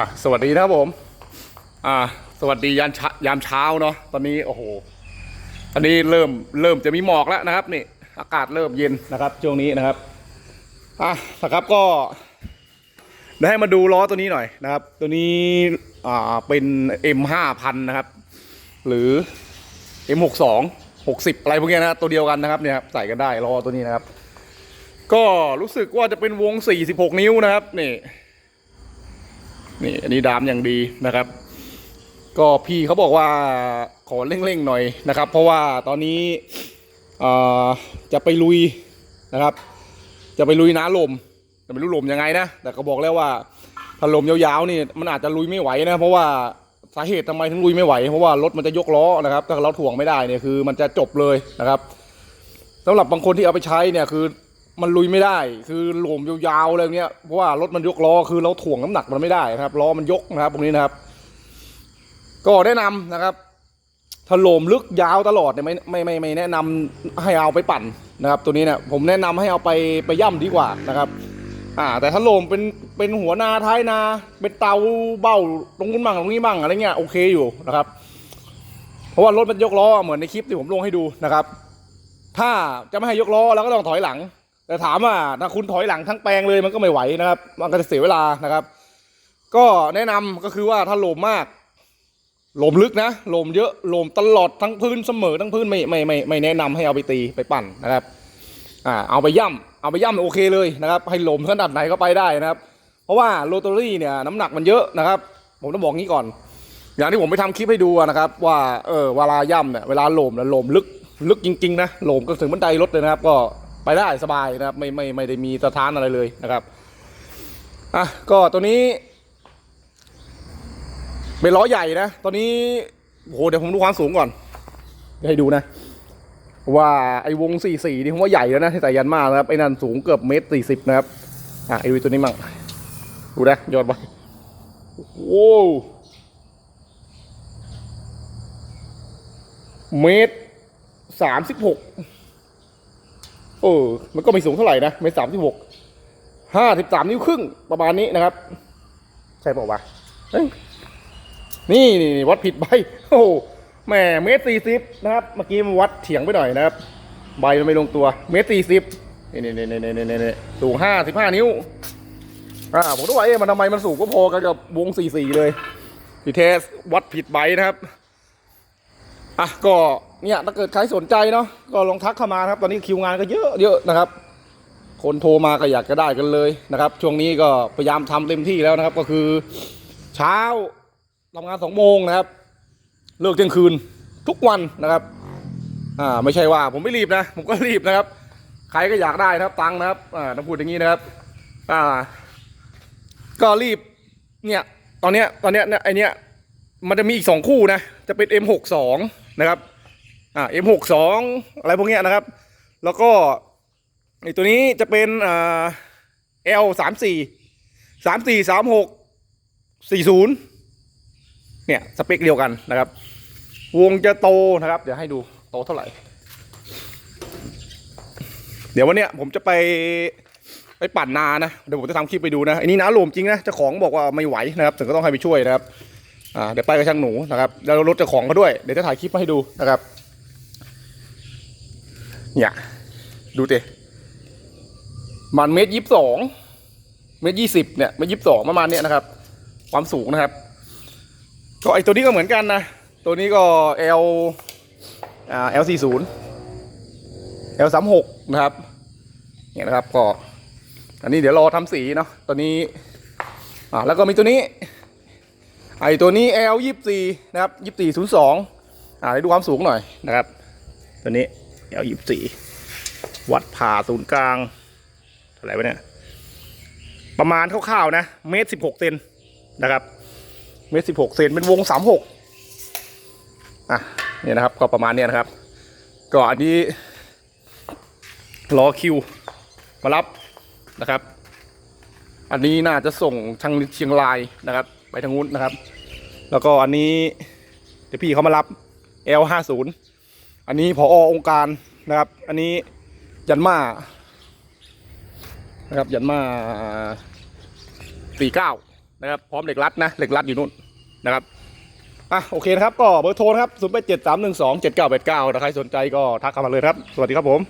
อะสวัสดีนะครับผม อ่า สวัสดียามเช้ายามเช้าเนาะตอนนี้โอ้โหตอนนี้เริ่มเริ่มจะมีหมอกแล้วนะครับนี่อากาศเริ่มเย็นนะครับช่วงนี้นะครับอะนะครับก็ได้ให้มาดูล้อตัวนี้หน่อยนะครับ ตัวนี้อ่าเป็น M ห้าพันนะครับ หรือ M หกสองหกสิบอะไรพวกเนี้ยนะตัวเดียวกันนะครับเนี่ยครับใส่กันได้ล้อตัวนี้นะครับ ก็รู้สึกว่าจะเป็นวง 46 นิ้วนะครับนี่ นี่อันนี้ดามอย่างดีนะครับ ก็พี่เขาบอกว่าขอเร่งๆหน่อยนะครับ เพราะว่าตอนนี้จะไปลุยนะครับ จะไปลุยน้าลมแต่ไม่รู้ลมยังไงนะแต่ก็บอกแล้วว่าถ้าลมยาวๆนี่มันอาจจะลุยไม่ไหวนะเพราะว่าสาเหตุทำไมถึงลุยไม่ไหวเพราะว่ารถมันจะยกล้อนะครับถ้าเราถ่วงไม่ได้เนี่ยคือมันจะจบเลยนะครับสำหรับบางคนที่เอาไปใช้เนี่ยคือ มันลุยไม่ได้ คือหลวมยาวๆอะไรเงี้ยเพราะว่ารถมันยกล้อคือเราถ่วงน้ำหนักมันไม่ได้นะครับล้อมันยกนะครับตรงนี้นะครับ ก็แนะนำนะครับถ้าหลมลึกยาวตลอดเนี่ยไม่ไม่ไม่ไม่แนะนำให้เอาไปปั่นนะครับ ตัวนี้เนี่ยผมแนะนำให้เอาไปไปย่ำดีกว่านะครับอ่าแต่ถ้าหลมเป็นเป็นหัวนาท้ายนา เป็นเตาเบ้าตรงนู้นบ้างตรงนี้บ้างอะไรเงี้ยโอเคอยู่นะครับ เพราะว่ารถมันยกล้อเหมือนในคลิปที่ผมลงให้ดูนะครับ ถ้าจะไม่ให้ยกล้อเราก็ต้องถอยหลัง แต่ถามว่าถ้าคุณถอยหลังทั้งแปลงเลยมันก็ไม่ไหวนะครับ มันก็จะเสียเวลานะครับ ก็แนะนำก็คือว่าถ้าหลมมากหลมลึกนะหลมเยอะหลมตลอดทั้งพื้นเสมอทั้งพื้นไม่ไม่ไม่ไม่แนะนำให้เอาไปตีไปปั่นนะครับอ่าเอาไปย่ำเอาไปย่ำโอเคเลยนะครับ ให้หลมขนาดไหนก็ไปได้นะครับ เพราะว่าโรตารี่เนี่ยน้ำหนักมันเยอะนะครับ ผมต้องบอกงี้ก่อน อย่างที่ผมไปทำคลิปให้ดูนะครับ ว่าเออเวลาย่ำเนี่ยเวลาหลมเนี่ยโหลมลึกลึกจริงๆนะหลมก็ถึงบันไดรถเลยนะครับ ก็ ไปได้สบายนะครับไม่ไม่ไม่ได้มีสถานอะไรเลยนะครับอะก็ตัวนี้ เป็นล้อใหญ่นะตัวนี้โหเดี๋ยวผมดูความสูงก่อนให้ดูนะ ว่าไอ้วง44นี่ผมว่าใหญ่แล้วนะใส่ยันมากนะครับไอ้นั่นสูงเกือบเมตร40นะครับอะไอ้ดูตัวนี้มั่งดูนะยอดไปโอ้โหเมตรสามสิบหก เออมันก็ไม่สูงเท่าไหร่นะเมตรสามสิบหกห้าสิบสามนิ้วครึ่งประมาณนี้นะครับ ใช่เปล่าวะนี่นี่วัดผิดใบโอ้แหมเมตรสี่สิบนะครับ เมื่อกี้มันวัดเถียงไปหน่อยนะครับ ใบมันไม่ลงตัว เมตรสี่สิบนี่นี่นี่นี่นี่นี่นี่สูงห้าสิบห้านิ้วอ่าผมต้องว่าเอ๊ะมันทำไมมันสูงก็พอกันกับวงสี่สี่เลยพี่เทสวัดผิดใบนะครับ อะก็เนี่ยถ้าเกิดใครสนใจเนาะก็ลองทักเข้ามาครับ ตอนนี้คิวงานก็เยอะเยอะนะครับ คนโทรมาก็อยากจะได้กันเลยนะครับ ช่วงนี้ก็พยายามทำเต็มที่แล้วนะครับ ก็คือ เช้าทำงานสองโมงนะครับ เลิกเที่ยงคืนทุกวันนะครับ อ่าไม่ใช่ว่าผมไม่รีบนะ ผมก็รีบนะครับ ใครก็อยากได้นะครับ ตังค์นะครับอ่าต้องพูดอย่างนี้นะครับ อ่า ก็รีบเนี่ยตอนเนี้ยตอนเนี้ยเนี่ยไอเนี้ยมันจะมีอีกสองคู่นะ จะเป็น M62 นะครับอ่า M62 อะไรพวกเนี้ยนะครับ แล้วก็ไอตัวนี้จะเป็นอ่า L สามสี่สามสี่สามหกสี่ศูนย์เนี่ยสเปคเดียวกันนะครับ วงจะโตนะครับ เดี๋ยวให้ดูโตเท่าไหร่ เดี๋ยววันเนี้ยผมจะไปไปปั่นนานะ เดี๋ยวผมจะทำคลิปไปดูนะอันนี้น้าลมจริงนะเจ้าของบอกว่าไม่ไหวนะครับ ถึงก็ต้องให้ไปช่วยนะครับ อ่าเดี๋ยวไปกับช่างหนูนะครับแล้วรถเจ้าของเขาด้วยเดี๋ยวจะถ่ายคลิปมาให้ดูนะครับเนี่ยดูเตมันเมตรยี่สิบสองเมตรยี่สิบเนี่ยเมตรยี่สิบสองประมาณเนี้ยนะครับ ความสูงนะครับ ก็ไอตัวนี้ก็เหมือนกันนะ ตัวนี้ก็ L อ่า L สี่ศูนย์ L สามหกนะครับเนี่ยนะครับก็อันนี้เดี๋ยวรอทำสีเนาะตัวนี้อ่าแล้วก็มีตัวนี้ ไอตัวนี้ L ยี่สี่นะครับยี่สี่ศูนย์สองอ่าให้ดูความสูงหน่อยนะครับ ตัวนี้ L ยี่สี่วัดผ่าศูนย์กลางเท่าไหร่วะเนี่ยประมาณคร่าวๆนะเมตรสิบหกเซนนะครับเมตรสิบหกเซนเป็นวงสามหกอะเนี่ยนะครับก็ประมาณเนี้ยนะครับก็อันนี้รอคิวมารับนะครับ อันนี้น่าจะส่งทางเชียงรายนะครับ ไปทางนู้นนะครับ แล้วก็อันนี้เดี๋ยวพี่เขามารับ L50 อันนี้พอองค์การนะครับ อันนี้ยันมานะครับยันมา49นะครับ พร้อมเหล็กรัดนะเหล็กรัดอยู่นู่นนะครับอะโอเคนะครับ ก็เบอร์โทรนะครับศูนย์แปดเจ็ดสามหนึ่งสองเจ็ดเก้าแปดเก้าถ้าใครสนใจก็ทักเข้ามาเลยครับ สวัสดีครับผม